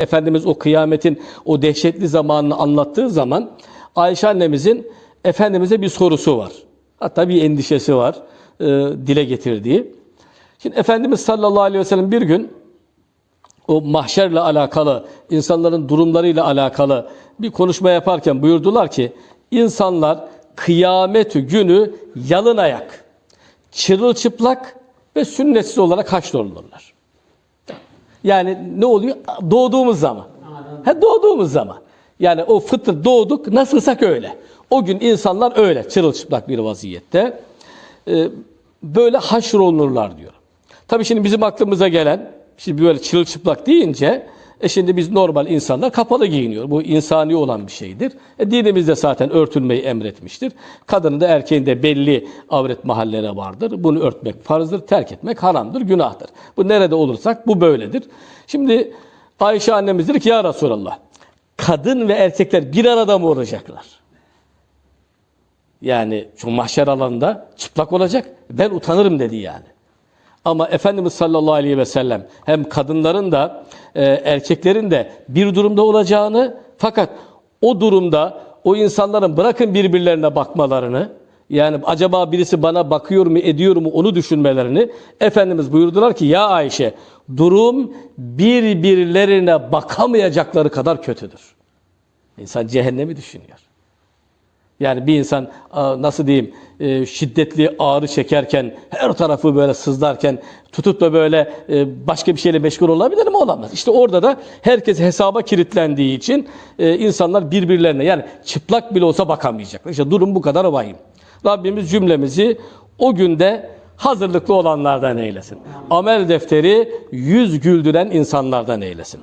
Efendimiz o kıyametin o dehşetli zamanını anlattığı zaman Ayşe annemizin Efendimiz'e bir sorusu var. Hatta bir endişesi var e, dile getirdiği. Şimdi Efendimiz sallallahu aleyhi ve sellem bir gün o mahşerle alakalı, insanların durumlarıyla alakalı bir konuşma yaparken buyurdular ki insanlar kıyamet günü yalın ayak, çırılçıplak ve sünnetsiz olarak haşrolunurlar. Yani ne oluyor? Doğduğumuz zaman. Ha, doğduğumuz zaman. Yani o fıtır doğduk nasılsak öyle. O gün insanlar öyle çırılçıplak bir vaziyette e, böyle haşrolunurlar diyor. Tabii şimdi bizim aklımıza gelen şimdi böyle çırılçıplak deyince e şimdi biz normal insanlar kapalı giyiniyor. Bu insani olan bir şeydir. E dinimiz zaten örtünmeyi emretmiştir. Kadının da erkeğin de belli avret mahalleri vardır. Bunu örtmek farzdır, terk etmek haramdır, günahtır. Bu nerede olursak bu böyledir. Şimdi Ayşe annemiz dedi ki ya Resulallah kadın ve erkekler bir arada mı olacaklar? Yani şu mahşer alanında çıplak olacak. Ben utanırım dedi yani. Ama Efendimiz sallallahu aleyhi ve sellem hem kadınların da e, erkeklerin de bir durumda olacağını fakat o durumda o insanların bırakın birbirlerine bakmalarını yani acaba birisi bana bakıyor mu ediyor mu onu düşünmelerini Efendimiz buyurdular ki ya Ayşe durum birbirlerine bakamayacakları kadar kötüdür. İnsan cehennemi düşünüyor. Yani bir insan nasıl diyeyim e, şiddetli ağrı çekerken her tarafı böyle sızlarken tutup da böyle e, başka bir şeyle meşgul olabilir mi? Olamaz. İşte orada da herkes hesaba kilitlendiği için e, insanlar birbirlerine yani çıplak bile olsa bakamayacaklar. İşte durum bu kadar vahim. Rabbimiz cümlemizi o günde hazırlıklı olanlardan eylesin. Amel defteri yüz güldüren insanlardan eylesin.